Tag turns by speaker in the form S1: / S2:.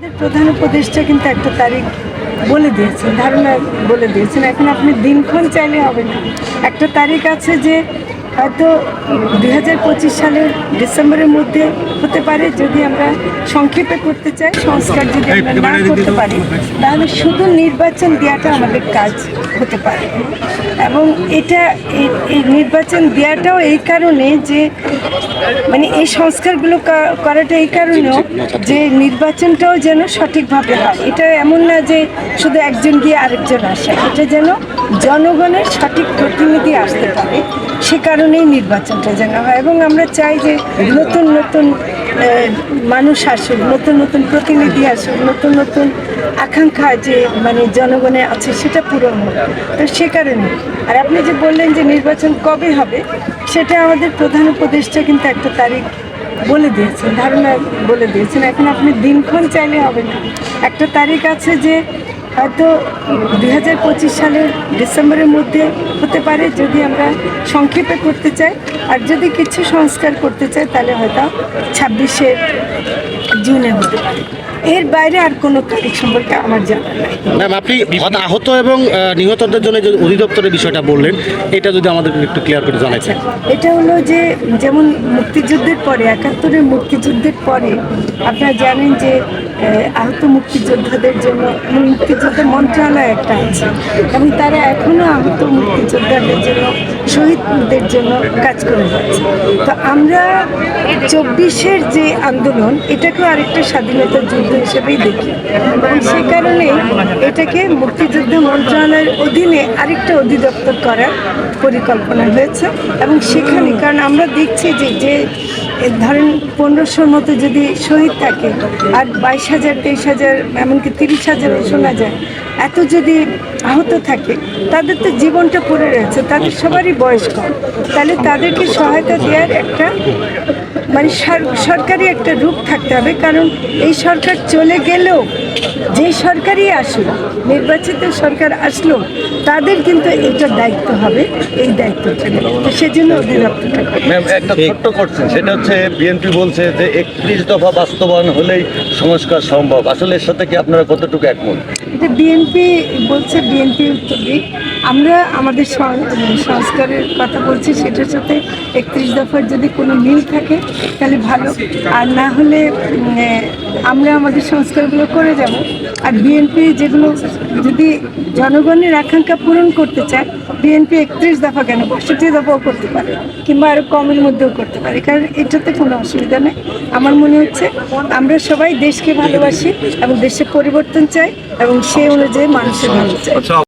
S1: প্রধান উপদেষ্টা কিন্তু একটা তারিখ বলে দিয়েছেন, ধারণা বলে দিয়েছেন। এখন আপনি দিনক্ষণ চাইলে হবে না। একটা তারিখ আছে যে হয়তো দুই হাজার পঁচিশ সালের ডিসেম্বরের মধ্যে হতে পারে যদি আমরা সংক্ষেপে করতে চাই সংস্কার যদি আমরা না করতে পারি তাহলে শুধু নির্বাচন দেওয়াটা আমাদের কাজ হতে পারে। এবং এটা এই- এই নির্বাচন দেওয়াটাও এই কারণে যে মানে এই সংস্কারগুলো করাটা এই কারণেও যে নির্বাচনটাও যেন সঠিকভাবে হয়। এটা এমন না যে শুধু একজন গিয়ে আরেকজন আসে এটা যেন জনগণের সঠিক প্রতিনিধি আসতে পারে। সে কারণেই নির্বাচনটা যেন হয় এবং আমরা চাই যে নতুন নতুন মানুষ আসুক, নতুন নতুন প্রতিনিধি আসুক, নতুন নতুন আকাঙ্ক্ষা যে মানে জনগণের আছে সেটা পূরণ হোক। তো সে কারণে। আর আপনি যে বললেন যে নির্বাচন কবে হবে, সেটা আমাদের প্রধান উপদেষ্টা কিন্তু একটা তারিখ বলে দিয়েছেন, ধারণা বলে দিয়েছেন। এখন আপনি দিনক্ষণ চাইলে হবে না। একটা তারিখ আছে যে হয়তো দুই হাজার পঁচিশ সালের ডিসেম্বরের মধ্যে হতে পারে যদি আমরা সংক্ষেপে করতে চাই। আর যদি কিছু সংস্কার করতে চাই, তাহলে হয়তো ছাব্বিশে জুনে হতে পারে। এর বাইরে আর কোনো তারিখ সম্পর্কে আমার জানা নাই।
S2: ম্যাম আপনি হত- আহত এবং নিহতদের জন্য যে অধিদপ্তরের বিষয়টা বললেন এটা যদি আমাদের একটু ক্লিয়ার করে জানাইছেন
S1: এটা হলো যে যেমন মুক্তিযুদ্ধের পরে একাত্তরের মুক্তিযুদ্ধের পরে আপনারা জানেন যে আহত মুক্তিযোদ্ধাদের জন্য মুক্তিযুদ্ধ মন্ত্রণালয় একটা আছে এবং তারা এখনও আহত মুক্তিযোদ্ধাদের জন্য শহীদদের জন্য কাজ করে যাচ্ছে। তো আমরা চব্বিশের যে আন্দোলন এটাকেও আরেকটা স্বাধীনতা যুদ্ধ হিসেবেই দেখি। এবং সে কারণে এটাকে মুক্তিযুদ্ধ মন্ত্রণালয়ের অধীনে আরেকটা অধিদপ্তর করার পরিকল্পনা হয়েছে। এবং সেখানে, কারণ আমরা দেখছি যে যে ধরেন পনেরোশোর মতো যদি শহীদ থাকে, আর বাইশ হাজার, তেইশ হাজার, এমনকি তিরিশ হাজার শোনা যায়, এত যদি আহত থাকে, তাদের তো জীবনটা পড়ে রয়েছে, তাদের সবারই বয়স কম। তাহলে তাদেরকে সহায়তা দেওয়ার একটা মানে সর- সরকারি একটা রূপ থাকতে হবে, কারণ এই সরকার চলে গেলেও যে সরকারই আসুক নির্বাচিত সরকার আসলো তাদের কিন্তু এটা দায়িত্ব হবে এই দায়িত্ব। তো সেজন্য অধিদপ্তরটা।
S3: ম্যাম একটা ছোট্ট করছেন সেটা হচ্ছে বিএনপি বলছে যে একত্রিশ দফা বাস্তবায়ন হলেই সংস্কার সম্ভব। আসলে এর সাথে কি আপনারা কতটুকু একমত?
S1: এটা বিএনপি বলছে বিএনপি উত্তরদিক আমরা আমাদের সংস্কারের কথা বলছি, সেটার সাথে একত্রিশ দফার যদি কোনো মিল থাকে, তাহলে ভালো। আর না হলে আমরা আমাদের সংস্কারগুলো করে যাব। আর বিএনপি যেগুলো যদি জনগণের আকাঙ্ক্ষা পূরণ করতে চায় বিএনপি একত্রিশ দফা কেন? বাষট্টি দফাও করতে পারে, কিংবা আরও কমের মধ্যেও করতে পারে। কারণ এটাতে কোনো অসুবিধা নেই। আমার মনে হচ্ছে, আমরা সবাই দেশকে ভালোবাসি এবং দেশের পরিবর্তন চাই এবং সেই অনুযায়ী মানুষের ভালো চাই।